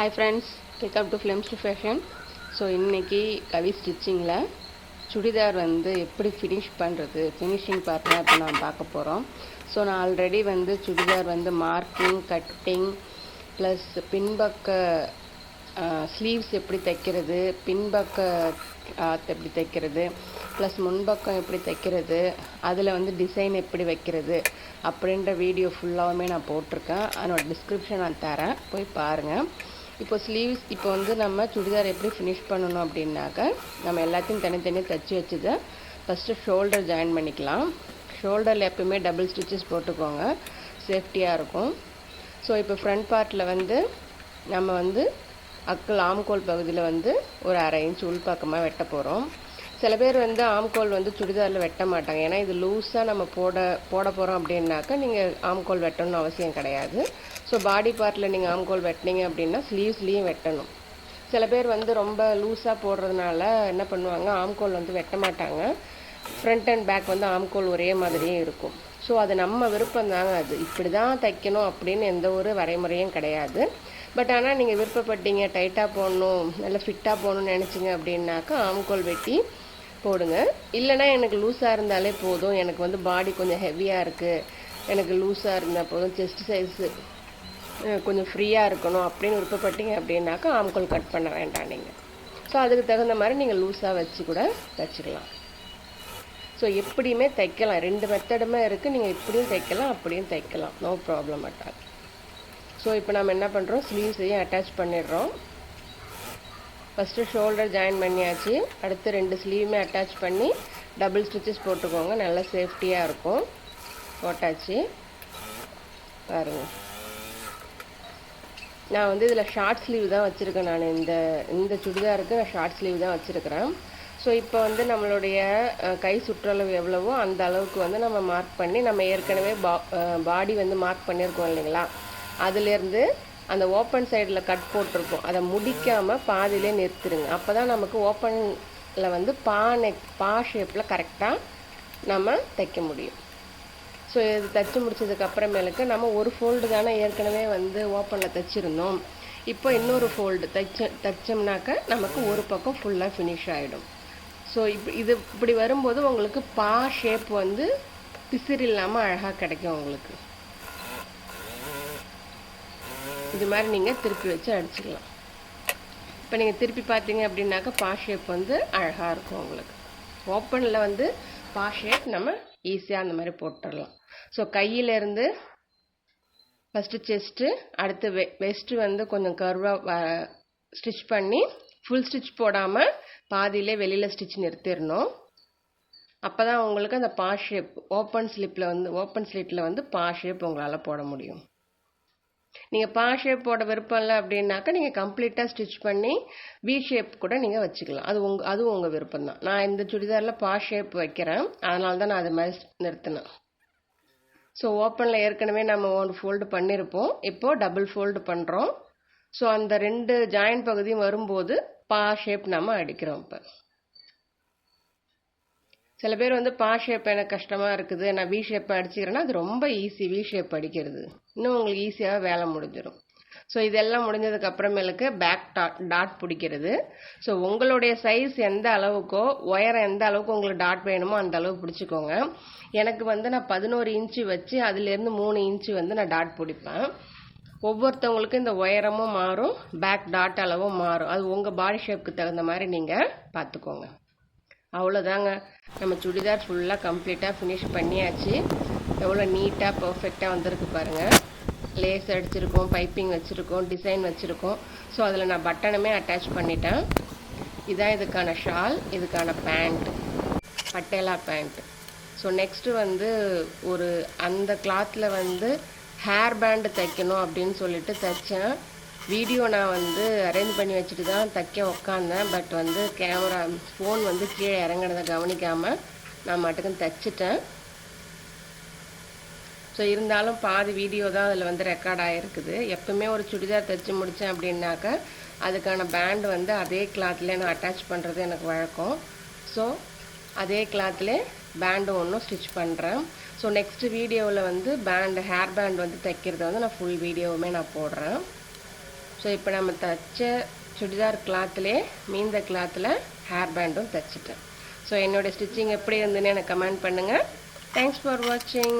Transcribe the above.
Hi friends pick up to films to fashion so இன்றைக்கி கவி ஸ்டிச்சிங்கில் சுடிதார் வந்து எப்படி ஃபினிஷ் பண்ணுறது ஃபினிஷிங் பார்ட்லாம் இப்போ நான் பார்க்க போகிறோம் ஸோ நான் ஆல்ரெடி வந்து சுடிதார் வந்து மார்க்கிங் கட்டிங் ப்ளஸ் பின்பக்க ஸ்லீவ்ஸ் எப்படி தைக்கிறது பின்பக்க எப்படி தைக்கிறது ப்ளஸ் முன்பக்கம் எப்படி தைக்கிறது அதில் வந்து டிசைன் எப்படி வைக்கிறது அப்படின்ற வீடியோ ஃபுல்லாகவுமே நான் போட்டிருக்கேன். அதனோட டிஸ்கிரிப்ஷன் நான் தரேன். போய் பாருங்கள் இப்போ ஸ்லீவ்ஸ் இப்போ வந்து நம்ம சுடிதார் எப்படி ஃபினிஷ் பண்ணணும் அப்படின்னாக்க நம்ம எல்லாத்தையும் தனித்தனியாக தைச்சி வச்சுது ஃபஸ்ட்டு ஷோல்டர் ஜாயின் பண்ணிக்கலாம். ஷோல்டரில் எப்பவுமே டபுள் ஸ்டிச்சஸ் போட்டுக்கோங்க. சேஃப்டியாக இருக்கும். ஸோ இப்போ ஃப்ரண்ட் பார்ட்டில் வந்து நம்ம வந்து அக்கல் ஆம்கோல் பகுதியில் வந்து ஒரு அரை இன்ச் உள்பாக்கமாக வெட்ட போகிறோம் சில பேர் வந்து ஆம்கோல் வந்து சுடிதாரில் வெட்ட மாட்டாங்க. ஏன்னா இது லூஸாக நம்ம போட போட போகிறோம் அப்படின்னாக்கா நீங்கள் ஆம்கோல் வெட்டணும்னு அவசியம் கிடையாது. ஸோ பாடி பார்ட்டில் நீங்கள் ஆம்கோல் வெட்டினீங்க அப்படின்னா ஸ்லீவ்ஸ்லேயும் வெட்டணும். சில பேர் வந்து ரொம்ப லூஸாக போடுறதுனால என்ன பண்ணுவாங்க? ஆம்கோல் வந்து வெட்ட மாட்டாங்க. ஃப்ரண்ட் அண்ட் பேக் வந்து ஆம்கோல் ஒரே மாதிரியே இருக்கும். ஸோ அது நம்ம விருப்பம் தாங்க அது. இப்படி தான் தைக்கணும் அப்படின்னு எந்த ஒரு வரைமுறையும் கிடையாது. பட் ஆனால் நீங்கள் விருப்பப்பட்டீங்க டைட்டாக போடணும் நல்லா ஃபிட்டாக போகணும்னு நினச்சிங்க அப்படின்னாக்கா ஆம்கோல் வெட்டி போடுங்க. இல்லைனா எனக்கு லூஸாக இருந்தாலே போதும். எனக்கு வந்து பாடி கொஞ்சம் ஹெவியாக இருக்குது எனக்கு லூஸாக இருந்தால் போதும். செஸ்ட் சைஸு கொஞ்சம் ஃப்ரீயாக இருக்கணும் அப்படின்னு விருப்பப்பட்டீங்க அப்படின்னாக்கா ஆம்கோல் கட் பண்ண வேண்டாம் நீங்கள் ஸோ அதுக்கு தகுந்த மாதிரி நீங்கள் லூஸாக வச்சு கூட தைச்சிக்கலாம் ஸோ எப்படியுமே தைக்கலாம். ரெண்டு மெத்தடுமே இருக்குது நீங்கள் இப்படியும் தைக்கலாம் அப்படியும் தைக்கலாம். நோ ப்ராப்ளம் அட்டால் ஸோ இப்போ நம்ம என்ன பண்ணுறோம் ஸ்லீவ்ஸையும் அட்டாச் பண்ணிடுறோம். ஃபஸ்ட்டு ஷோல்டர் ஜாயின் பண்ணியாச்சு. அடுத்து ரெண்டு ஸ்லீவுமே அட்டாச் பண்ணி டபுள் ஸ்டிச்சஸ் போட்டுக்கோங்க. நல்லா சேஃப்டியாக இருக்கும். போட்டாச்சு. பாருங்க. நான் வந்து இதில் ஷார்ட் ஸ்லீவ் தான் வச்சுருக்கேன் நான். இந்த இந்த சுடிதாருக்கு நான் ஷார்ட் ஸ்லீவ் தான் வச்சுருக்கிறேன். ஸோ இப்போ வந்து நம்மளுடைய கை சுற்றளவு எவ்வளவோ அந்த அளவுக்கு வந்து நம்ம மார்க் பண்ணி நம்ம ஏற்கனவே பா பாடி வந்து மார்க் பண்ணியிருக்கோம் இல்லைங்களா? அதுலேருந்து அந்த ஓப்பன் சைடில் கட் போட்டிருக்கோம். அதை முடிக்காமல் பாதியிலே நிறுத்திடுங்க அப்போ தான் நமக்கு ஓப்பனில் வந்து பா நெக் பா ஷேப்பில் கரெக்டாக நம்ம தைக்க முடியும். ஸோ இது தைச்சி முடிச்சதுக்கு அப்புறமேலுக்கு நம்ம ஒரு ஃபோல்டு தானே ஏற்கனவே வந்து ஓப்பனில் தைச்சிருந்தோம். இப்போ இன்னொரு ஃபோல்டு தைச்ச தைச்சோம்னாக்க நமக்கு ஒரு பக்கம் ஃபுல்லாக ஃபினிஷ் ஆகிடும் ஸோ இப் இது இப்படி வரும்போது உங்களுக்கு பா ஷேப் வந்து பிசிறு இல்லாமல் அழகாக கிடைக்கும் உங்களுக்கு. இது மாதிரி நீங்கள் திருப்பி வச்சு அடிச்சுக்கலாம். இப்போ நீங்கள் திருப்பி பார்த்தீங்க அப்படின்னாக்கா பா ஷேப் வந்து அழகாக இருக்கும் உங்களுக்கு. ஓப்பனில் வந்து பா ஷேப் நம்ம ஈஸியாக அந்த மாதிரி போட்டுடலாம். ஸோ கையிலேருந்து ஃபஸ்ட்டு செஸ்ட்டு அடுத்து வெ வெஸ்ட்டு வந்து கொஞ்சம் கர்வாக ஸ்டிச் பண்ணி ஃபுல் ஸ்டிச் போடாமல் பாதியிலே வெளியில் ஸ்டிச் நிறுத்திடணும். அப்போ தான் உங்களுக்கு அந்த பா ஷேப் ஓப்பன் ஸ்லிப்பில் வந்து ஓப்பன் ஸ்லிட்டில் வந்து பா ஷேப் உங்களால் போட முடியும். நீங்கள் பா ஷேப் போட விருப்பம் இல்லை அப்படின்னாக்கா நீங்கள் கம்ப்ளீட்டாக ஸ்டிச் பண்ணி வி ஷேப் கூட நீங்கள் வச்சுக்கலாம். அது உங்க அதுவும் உங்கள் விருப்பம் தான். நான் இந்த சுடிதாரில் பா ஷேப் வைக்கிறேன். அதனால தான் நான் அது மாதிரி நிறுத்தினேன். ஸோ ஓப்பனில் ஏற்கனவே நம்ம ஒன்று ஃபோல்டு பண்ணியிருப்போம் இப்போது டபுள் ஃபோல்டு பண்ணுறோம் ஸோ அந்த ரெண்டு ஜாயின் பகுதியும் வரும்போது பா ஷேப் நம்ம அடிக்கிறோம் இப்போ. சில பேர் வந்து பா ஷேப் எனக்கு கஷ்டமாக இருக்குது நான் வி ஷேப் அடிச்சுக்கிறேன்னா அது ரொம்ப ஈஸி வி ஷேப் அடிக்கிறது. இன்னும் உங்களுக்கு ஈஸியாக வேலை முடிஞ்சிடும் ஸோ இதெல்லாம் முடிஞ்சதுக்கு அப்புறமேலுக்கு பேக் டாட் டாட் பிடிக்கிறது. ஸோ உங்களுடைய சைஸ் எந்த அளவுக்கோ உயரம் எந்த அளவுக்கு உங்களுக்கு டாட் வேணுமோ அந்த அளவு பிடிச்சிக்கோங்க. எனக்கு வந்து நான் பதினோரு இன்ச்சு வச்சு அதுலேருந்து மூணு இன்ச்சு வந்து நான் டாட் பிடிப்பேன். ஒவ்வொருத்தவங்களுக்கும் இந்த உயரமும் மாறும் பேக் டாட் அளவும் மாறும். அது உங்கள் பாடி ஷேப்புக்கு தகுந்த மாதிரி நீங்கள் பார்த்துக்கோங்க. அவ்வளோதாங்க நம்ம சுடிதார் ஃபுல்லாக கம்ப்ளீட்டாக ஃபினிஷ் பண்ணியாச்சு. எவ்வளோ நீட்டாக பர்ஃபெக்டாக வந்திருக்கு பாருங்கள் லேஸ் அடிச்சிருக்கோம் பைப்பிங் வச்சுருக்கோம் டிசைன் வச்சுருக்கோம். ஸோ அதில் நான் பட்டனுமே அட்டாச் பண்ணிட்டேன். இதான் இதுக்கான ஷால் இதுக்கான pant Patiala pant so next வந்து ஒரு அந்த கிளாத்தில் வந்து ஹேர் பேண்டு தைக்கணும் அப்படின்னு சொல்லிட்டு தைச்சேன். வீடியோ நான் வந்து அரேஞ்ச் பண்ணி வச்சுட்டு தான் தைக்க உக்காந்தேன். பட் வந்து கேமரா ஃபோன் வந்து கீழே இறங்கினதை கவனிக்காமல் நான் மட்டுக்கும் தைச்சிட்டேன். ஸோ இருந்தாலும் பாதி வீடியோ தான் அதில் வந்து ரெக்கார்ட் ஆகிருக்குது எப்பவுமே ஒரு சுடிதார் தைச்சி முடித்தேன் அப்படின்னாக்க அதுக்கான பேண்ட் வந்து அதே கிளாத்லேயே நான் அட்டாச் பண்ணுறது எனக்கு வழக்கம். ஸோ அதே கிளாத்லே பேண்டு ஒன்றும் ஸ்டிச் பண்ணுறேன் ஸோ நெக்ஸ்ட் வீடியோவில் வந்து பேண்டு ஹேர் பேண்ட் வந்து தைக்கிறது வந்து நான் ஃபுல் வீடியோவுமே நான் போடுறேன். ஸோ இப்போ நம்ம தைச்ச சுடிதார் கிளாத்லே மீந்த கிளாத்தில் ஹேர் பேண்டும் தைச்சிட்டேன். ஸோ என்னோடய ஸ்டிச்சிங் எப்படி இருந்துன்னு எனக்கு கமெண்ட் பண்ணுங்கள் தேங்க்ஸ் ஃபார் வாட்சிங்